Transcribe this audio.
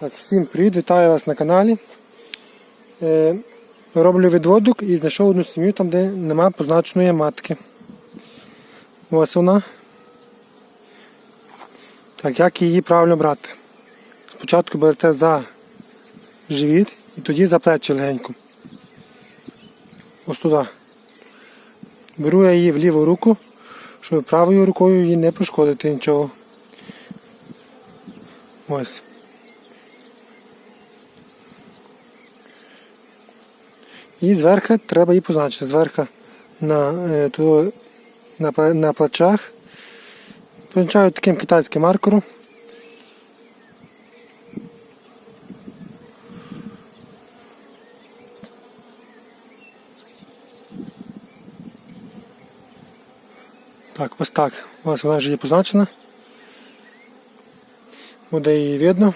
Так, всім привіт, вітаю вас на каналі. Е, роблю відводок і знайшов одну сім'ю там, де нема позначеної матки. Ось вона. Так, як її правильно брати? Спочатку берете за живіт і тоді за плечі легенько. Ось туди. Беру я її в ліву руку, щоб правою рукою її не пошкодити нічого. Ось. І зверху треба її позначити. Зверху на, е, на, на плечах. Позначаю таким китайським маркером. Так, ось так. Ось вона вже є позначена. Буде її видно.